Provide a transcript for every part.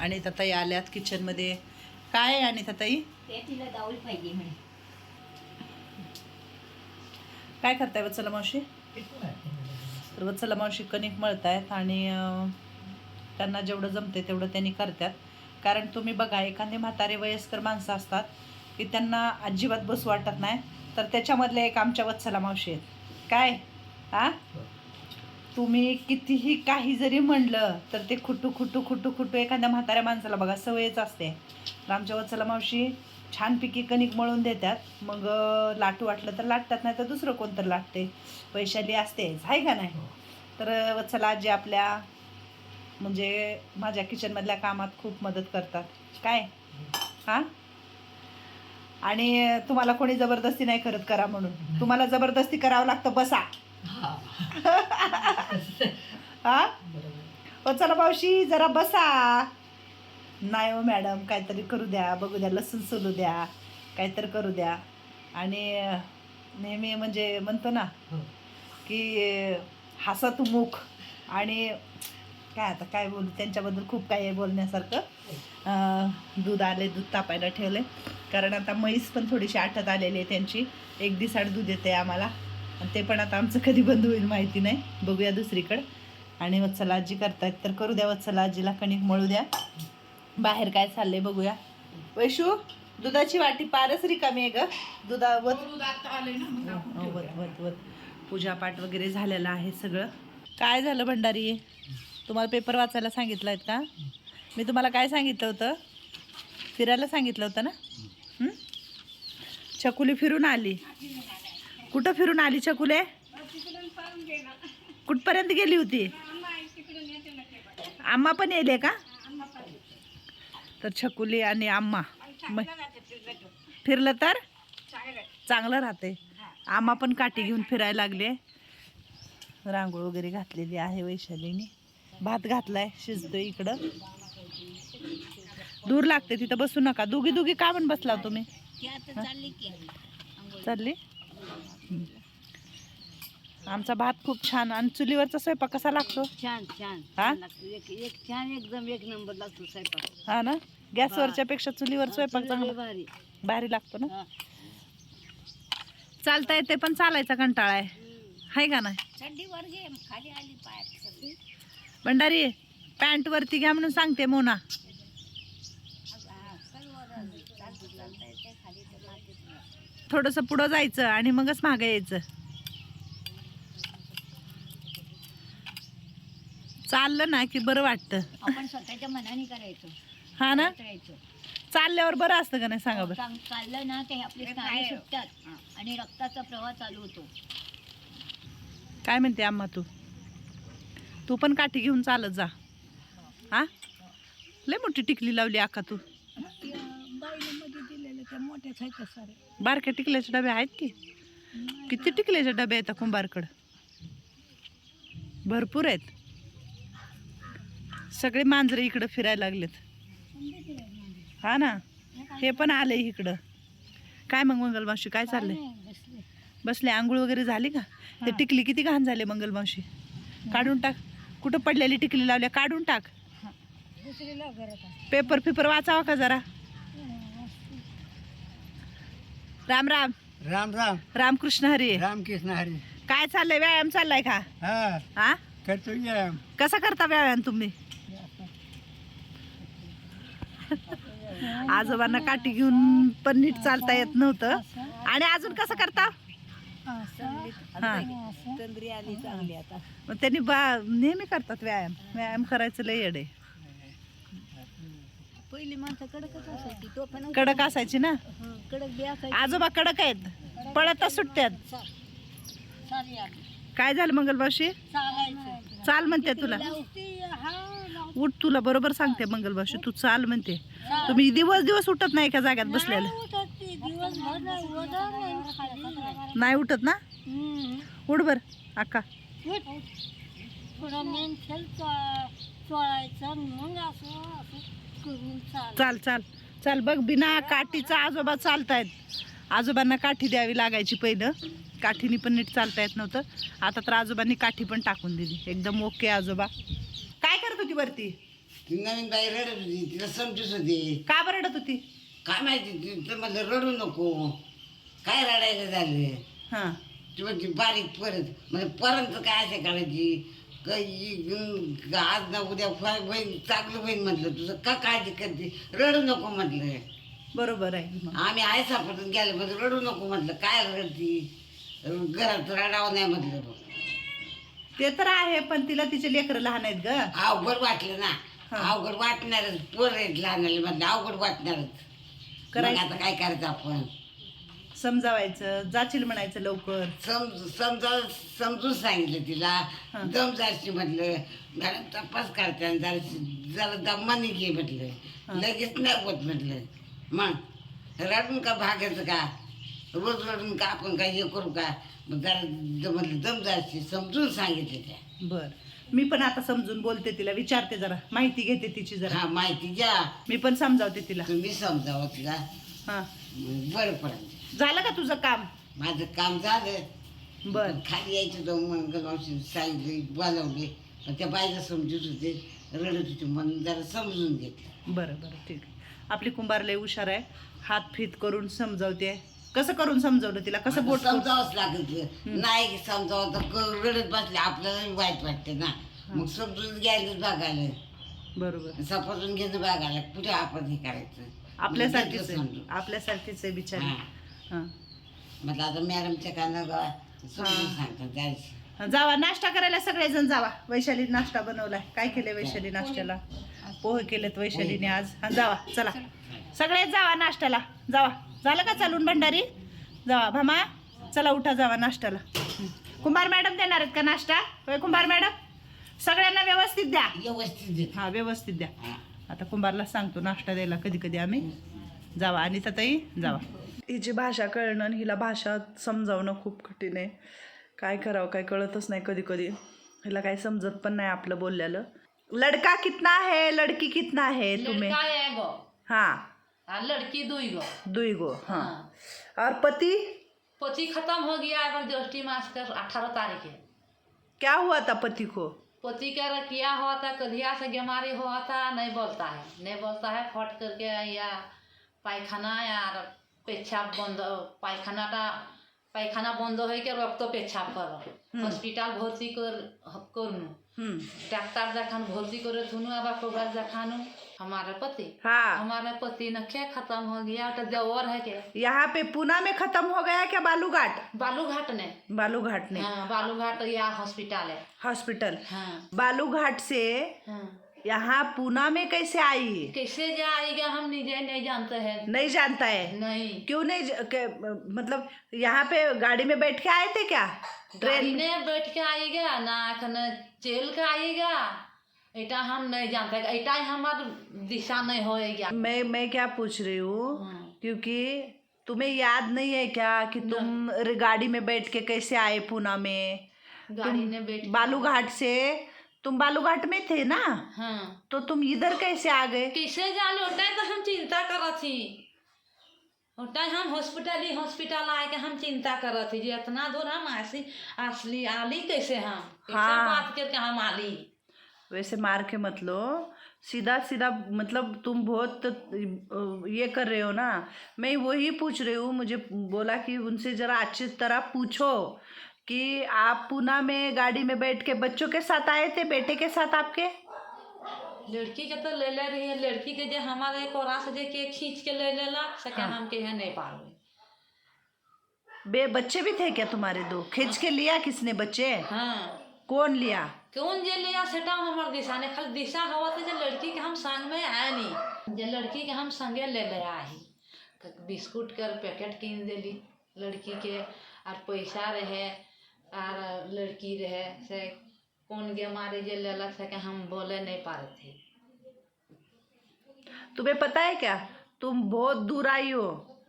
आणि ताई आल्यात किचनमध्ये काय आहे आणि ताई ते तिला दाऊल पाहिजे म्हणे. काय करताय वत्सला मावशी? तर वत्सला मावशी कणिक मळतायत आणि त्यांना जेवढं जमते तेवढं त्यांनी करतात कारण तुम्ही बघा एखादे म्हातारे वयस्कर माणसं असतात की त्यांना अजिबात बसू वाटत नाही. तर त्याच्यामधले एक आमच्या वत्सला मावशी आहेत. काय? हा? तुम्ही कितीही काही जरी म्हणलं तर ते खुटू खुटू खुटू खुटू एखाद्या म्हाताऱ्या माणसाला बघा सवयच असते. तर आमच्या वत्सला मावशी छानपैकी कणिक मळून देतात. मग लाटू वाटलं तर लाटतात नाही तर दुसरं कोणतं लाटते. वैशाली असतेच आहे का नाही? तर अं, वत्सला आजी आपल्या म्हणजे माझ्या किचनमधल्या कामात खूप मदत करतात. काय? हां? आणि तुम्हाला कोणी जबरदस्ती नाही करत करा म्हणून. तुम्हाला जबरदस्ती करावं लागतं बसा. हा? हो चला मावशी जरा बसा. नाही हो मॅडम काहीतरी करू द्या. बघू द्या लसूण सोलू द्या. काहीतरी करू द्या. आणि नेहमी म्हणजे म्हणतो ना की अं, हसत मुख. आणि काय आता काय बोलू त्यांच्याबद्दल खूप काही आहे बोलण्यासारखं. दूध आले दूध तापायला ठेवले. कारण आता म्हैस पण थोडीशी आठत आलेली आहे त्यांची. एक दिसाड दूध येते आम्हाला. ते पण आता आमचं कधी बंद होईल माहिती नाही. बघूया दुसरीकडं. आणि वत्सला आजी करतायत तर करू द्या वत्सला आजीला कणिक मळू द्या. बाहेर काय चाललंय बघूया. वैशू दुधाची वाटी पारच रिकामी आहे ग. दुधा वत. हो, वत वत वत. पूजापाठ वगैरे झालेलं आहे सगळं. काय झालं भंडारी? तुम्हाला पेपर वाचायला सांगितलं आहेत का? मी तुम्हाला काय सांगितलं होतं? फिरायला सांगितलं होतं ना? चकुली छकुली फिरून आली. कुठं फिरून आली छकुले? कुठपर्यंत गेली होती? आम्हा पण येले का? तर छकुली आणि आम्हा. फिरलं तर? चांगलं राहते. आम्हा पण काठी घेऊन फिरायला लागले. रांगोळ वगैरे घातलेली आहे वैशालीने. भात घातलाय शिजतोय इकडं. दूर लागते तिथं बसू नका. दोघी दोघी का पण बसला तुम्ही? ती आता चालली हं. आमचा भात खूप छान आणि चुलीवरचा स्वयंपाक कसा लागतो? छान छान. हा? छान लागतो. एक एक छान एकदम एक नंबर लागतो स्वयंपाक. हा ना? गॅसवरच्या पेक्षा चुलीवर स्वयंपाक चांगला भारी. भारी लागतो ना? हा. चालता येते पण चालायचा कंटाळा आहे. हाय का नाही? चड्डीवर घे खाली आली पायात सगळी. भंडारी पॅन्ट वरती घ्या म्हणून सांगते मोना हा, सर्व चालतं चालता येते खाली तर मातीत नाही. थोडस पुढं जायचं आणि मगच मागं यायचं. चाललं ना की बरं वाटतं. आपण स्वतःच्या मनाने करायचं. हा ना? करायचं चालल्यावर बरं असतं का नाही? सांगा बरं. चांग- चाललं ना ते आपले स्नायू सुटतात आणि रक्ताचा प्रवाह चालू होतो. काय म्हणते आम्हा तू? तू पण काठी घेऊन चालत जा. हा? लय मोठी टिकली लावली आका तू. आहेत सारे बारक्या टिकल्याचे डबे आहेत की? किती टिकल्याचे डबे आहेत कुंभारकडं भरपूर आहेत. सगळे मांजरे इकडं फिरायला लागलेत. हा ना? हे पण आले इकडं. काय मग मंगलमावशी काय चाललंय? बसले. बसले आंघोळ वगैरे झाली का? ते टिकली किती घाण झाले मंगलमावशी काढून टाक. कुठं पडलेली टिकली लावल्या काढून टाक. पेपर पेपर वाचावा का जरा? राम राम. राम राम. रामकृष्ण हरी. रामकृष्ण हरी. काय चाललंय? व्यायाम चाललाय का? हा. हा करतो या कसा करता व्यायाम तुम्ही? आजोबांना काठी घेऊन पण नीट चालता येत नव्हतं. आणि अजून कसं करता? हा. तंद्री आली चांगली आता. मग त्यांनी बा नेहमी करतात व्यायाम. व्यायाम करायचं लय येडे. पहिली माणसं कडकच असायची कडक असायची ना? कडक बी असायची. आजोबा कडक आहेत पळतच सुटत्यात चा- सारी आली. काय झालं मंगलबावशी चालायचं. चाल म्हणते तुला. उठ तुला बरोबर सांगते मंगलबावशी तू चाल म्हणते. तुम्ही दिवस दिवस उठत नाही एका जाग्यात बसलेलं. नाही उठत ना. उठ बर अक्का. थोडं मेंथल चो- चोळायचं मग असं. करून चाल चाल चाल. चाल बघ बिना काठीचा आजोबा चालतायत. आजोबांना काठी द्यावी लागायची पहिलं. काठीने पण नीट चालता येत नव्हतं. आता तर आजोबांनी काठी पण टाकून दिली. एकदम ओके आजोबा. काय करत होती वरती? ती नवीन बाई रडत होती. तिला समजूच होती. का बरं रडत होती? काय माहिती? ती तर म्हणलं रडू नको. काय रडायला झालं हां. ती म्हणते बारीक परत. म्हणजे पर्यंत काय असे करायची? काही आज ना उद्या बहीण चांगलं बहीण म्हटलं तुझं. का काळजी करते? रडू नको म्हटलं. बरोबर आहे मग? आम्ही आहे सापडून गेले म्हणजे रडू नको म्हटलं. काय रडती? घरात रडावं नाही म्हटलं बघ. ते तर आहे पण तिला तिचे लेकरं लहान आहेत ग. अवघड वाटलं ना. हा. अवघड वाटणारच. पोर आहेत लहान म्हटलं. अवघड वाटणारच. मग करायचं. आता काय करायचं आपण? समजावायचं जाशील म्हणायचं लवकर. समज समजा समजून सांगितलं तिला. दम जायची म्हटलं. मॅडम तपास करते जरा जरा दमाने घे. म्हटलं. लगेच नाही होत म्हटलं. मग रडून का भागायचं का? रोज रडून का आपण काय हे करू का? मग जरा द- म्हटलं दम जायची समजून सांगितलं त्या. बर. मी पण आता समजून बोलते तिला. विचारते जरा. माहिती घेते तिची जरा. हा माहिती द्या मी पण समजावते तिला. तुम्ही समजावं तिला. हां. बरं पडेल. झालं का तुझं काम? माझं काम झालं. बर. खाली यायचं तो मंगलमावशी सांगितले बोलावले. पण त्या बाईला समजत होते. रडत होते. म्हणून जरा समजून घेतलं. बरं बरं. ठीक आपली कुंभार लय हुशार आहे. हात फित करून समजावते. कसं करून समजवलं तिला? कसं बोट समजावंच लागत नाही समजावं तर रडत बसले. आपल्याला वाईट वाटते ना. मग समजून घ्यायला बघायला. बरोबर. सपासून घेणं बघायला. कुठे आपण हे करायचं? आपल्यासारखीच समजून. आपल्यासारखीच आहे बिचारी. हा. म्हटलं आता मॅडमच्या काना समजून सांगतात जायचं. जावा नाश्ता करायला सगळेजण जावा. वैशाली नाश्ता बनवलाय. काय केले वैशाली नाश्त्याला? पोहे केलेत वैशालीने आज. हा जावा चला. सगळेच जावा नाश्त्याला. जावा. झालं का चालून भंडारी? जावा भामा. चला उठा जावा नाश्त्याला. हं. कुंभार मॅडम देणार आहेत का नाश्ता? होय कुंभार मॅडम? सगळ्यांना व्यवस्थित द्या. व्यवस्थित देत. हा व्यवस्थित द्या. हा. आता कुंभारला सांगतो नाश्ता द्यायला कधी कधी आम्ही जावा आणि ताई जावा. हिची भाषा कळणं आणि हिला भाषा समजावणं खूप कठीण आहे. काय करावं काय कळतच नाही कधी कधी. हिला काही समजत पण नाही आपलं बोललेलं लडका कितना है लड़की कितना है तुम्हें? हाँ लड़की दुई गो. दुई गो हाँ. हाँ। और पति? पति खत्म हो गया अगर ज्येष्ठी मास का अठारह तारीख है. क्या हुआ था पति को? पति का किया हुआ था कलिया से बीमारी हुआ था नहीं बोलता है. नहीं बोलता है फट करके या पायखाना या पेच्छाप बंद पायखाना टा পায়খানা বন্ধ হয়ে গিয়ে রক্ত পেচ্ছাপ করো হসপিটাল ভর্তি কর করনু हम्म ডাক্তার দেখান ভর্তি করে থুনু আবার কবার দেখানু हमारे पति हाँ हमारे पति न क्या खत्म हो गया तो देवर है के यहाँ पे पूना में खत्म हो गया क्या बालूघाट बालूघाट ने बालूघाट ने हाँ बालूघाट या हॉस्पिटल है हॉस्पिटल हाँ बालूघाट से हाँ यहाँ पूना में कैसे आई? कैसे जाएगा हम निजे नहीं जानते हैं। नहीं जानता है? नहीं। क्यों नहीं ज- के, मतलब यहाँ पे गाड़ी में बैठ के आए थे क्या? गाड़ी ट्रेन ने बैठ के आएगा ना अखन चल के आएगा एटा हम नहीं जानते एटा हमार दिशा नहीं होएगा मैं मैं क्या पूछ रही हूँ? हाँ। क्योंकि तुम्हें याद नहीं है क्या कि तुम गाड़ी में बैठ के कैसे आए पूना में? गाड़ी ने बैठ बालूघाट से तुम बालूघाट में थे ना? हाँ। तो तुम इधर कैसे आ गए? कैसे जाले ओटा तो हम चिंता करत थी। ओटा हम हॉस्पिटल ही हॉस्पिटल आए के हम चिंता करत थी जे इतना दूर हम आसी असली आली कैसे हम? हाँ। बात करके हम आली। वैसे मार के मत लो। सीधा सीधा मतलब तुम बहुत ये कर रहे हो ना? मैं वही पूछ रही हूँ मुझे बोला कि उनसे ज़रा अच्छी तरह पूछो। कि आप पूना में गाड़ी में बैठ के बच्चों के साथ आए थे बेटे के साथ आपके? लड़की के तो ले ले रही है लड़की के जे हमारे कोरा से जे के खींच के ले लेला सके हाँ। हम के है नहीं पावे बे बच्चे भी थे क्या तुम्हारे दो? खींच के लिया किसने बच्चे? हाँ। कौन लिया? कौन जे लिया? सेटा हमर दिशा ने खाली दिशा हवा थे जे लड़की के हम संग में आए नहीं जे लड़की के हम संगे ले ले आई बिस्कुट कर पैकेट कीन देली लड़की के और पैसा रहे और लड़की रहे से कौन गे मारे जे लेलक से के हम बोले नहीं पारे थे। तुम्हें पता है क्या? तुम बहुत दूर आई हो।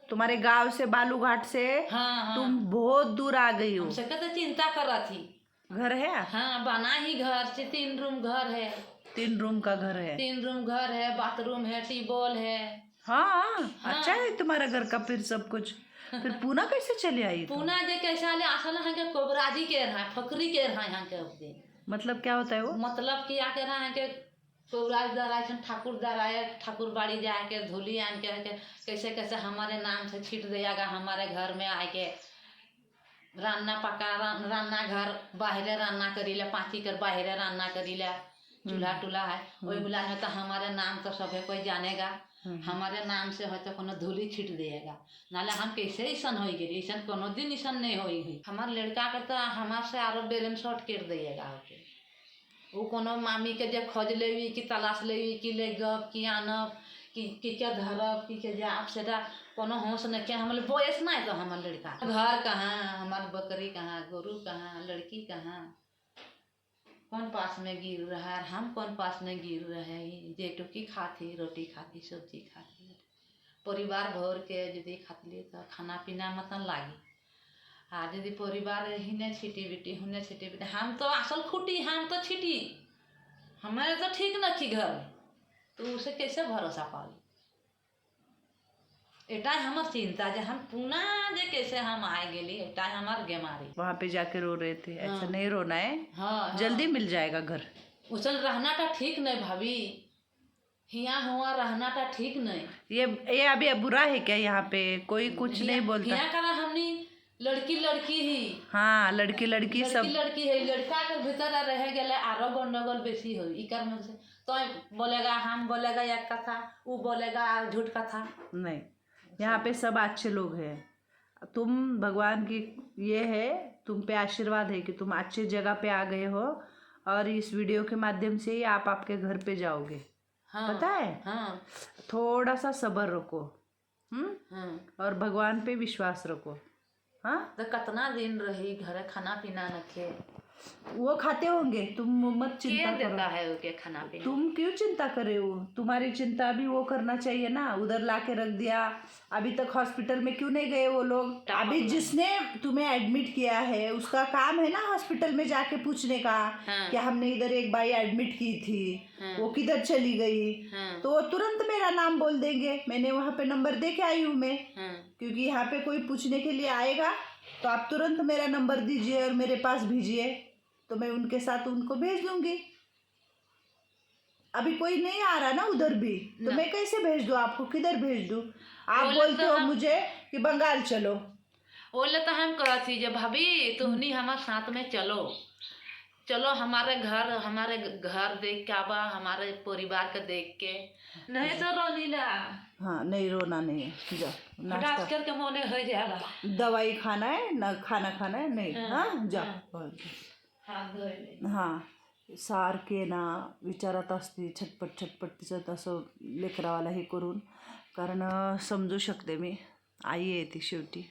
तुम्हारे गाँव से बालूघाट से हाँ हाँ। तुम बहुत दूर आ गई हो। हम सके तो चिंता कर रही थी। घर है? हाँ बना ही घर से तीन रूम घर है। तीन रूम का घर है। तीन रूम घर है बाथरूम है टीबॉल है। हाँ अच्छा है तुम्हारा घर का फिर सब कुछ। फिर पूना कैसे चले आई? पूना जे कैसे आले असल यहाँ के कोबराजी के रहा फकरी के रहा यहाँ के उससे मतलब क्या होता है वो? मतलब कि आके रहा है के पौराजदार आए ठाकुरदार आए ठाकुर बाड़ी जाके धूली आन के के कैसे कैसे हमारे नाम से छीट दियागा हमारे घर में आके रान्ना पका रान्ना घर बाहरे रान्ना करीला पाँची कर बाहरे रान्ना करीला चूल्हा टूल्हा है वही बोला है तो हमारे नाम तो सभी कोई जानेगा। हमारे नाम से हो तो कोनो धूली छीट देगा। नाले हम कैसे ऐसा हो गई ऐसा कोनो दिन ऐसा नहीं होई हुई। हमार लड़का के तो हमार से आरो बेरन शॉर्ट कर दिएगा होके वो कोनो मामी के जे खोज लेवी कि तलाश लेवी कि ले गब कि आनब कि कि क्या धरब कि के जाब सेटा कोनो होश न के हमले बयस नहीं तो हमार लड़का। घर कहाँ हमार बकरी कहाँ गोरू कहाँ लड़की कहाँ? कौन पास में गिर रहा है हम कौन पास में गिर रहे हैं? जे टुकी खाती, रोटी खाती, सब्ज़ी खाती। परिवार भर के यदि खातली तो खाना पीना मतलब लागी। आ यदि परिवार हिने छिटी बिटी, हुने छिटी बिटी, हम तो असल खुटी, हम तो छिटी। हमारे तो ठीक न थी घर। में तो उसे कैसे भरोसा पाली? एटा हमर चिंता जे हम पुना जे कैसे हम आए गेली एटा हमार गेमारी वहाँ पे जाके रो रहे थे। ऐसा हाँ। नहीं रोना है? हाँ जल्दी मिल जाएगा घर। उसल रहना का ठीक नहीं भाभी। हिया हुआ रहना का ठीक नहीं। ये ये अभी बुरा है क्या यहाँ पे? कोई कुछ नहीं बोलता। हिया करा हमनी लड़की लड़की ही। हाँ लड़की लड़की सब। लड़की लड़की है। लड़का के भीतर रह गए आरो गंडगोल बेसी हो। इकर में से तो बोलेगा हम बोलेगा एक कथा वो बोलेगा झूठ कथा। नहीं। यहाँ पे सब अच्छे लोग हैं। तुम भगवान की ये है तुम पे आशीर्वाद है कि तुम अच्छे जगह पे आ गए हो और इस वीडियो के माध्यम से ही आप आपके घर पे जाओगे। हाँ पता है? हाँ। थोड़ा सा सब्र रखो हम्म? हाँ। और भगवान पे विश्वास रखो हाँ? तो कितना दिन रही घर खाना पीना न खे? वो खाते होंगे? तुम मत चिंता देता करो। है ओके खाना पीना? तुम क्यों चिंता कर रहे हो? तुम्हारी चिंता भी वो करना चाहिए ना। उधर ला के रख दिया। अभी तक हॉस्पिटल में क्यों नहीं गए वो लोग? अभी जिसने तुम्हें एडमिट किया है उसका काम है ना हॉस्पिटल में जाके पूछने का हाँ। कि हमने इधर एक बाई एडमिट की थी। हाँ। वो किधर चली गई? हाँ। तो वो तुरंत मेरा नाम बोल देंगे। मैंने वहाँ पे नंबर दे के आई हूँ मैं। हाँ। क्योंकि यहाँ पे कोई पूछने के लिए आएगा तो आप तुरंत मेरा नंबर दीजिए और मेरे पास भेजिए। तो मैं उनके साथ उनको भेज दूँगी। अभी कोई नहीं आ रहा ना उधर भी। तो मैं कैसे भेज दूँ? आपको किधर भेज दूँ? आप बोलते तो हो मुझे कि बंगाल चलो। बोले तो हम कहती जे भाभी तुमनी हमारे साथ में चलो। चलो हमारे घर हमारे घर देख के आवा हमारे परिवार के देख के। नहीं तो रोनीला। हाँ नहीं रोना नहीं है। जाओ नाश्ता। करके मोने हो दवाई खाना है ना खाना खाना है नहीं। हाँ, जा हात धुवायले. हां सारखे ना विचारात असते छटपट छटपट तिचं तसं लेकरावाला हे करून. कारण समजू शकते मी. आई आहे ती शेवटी.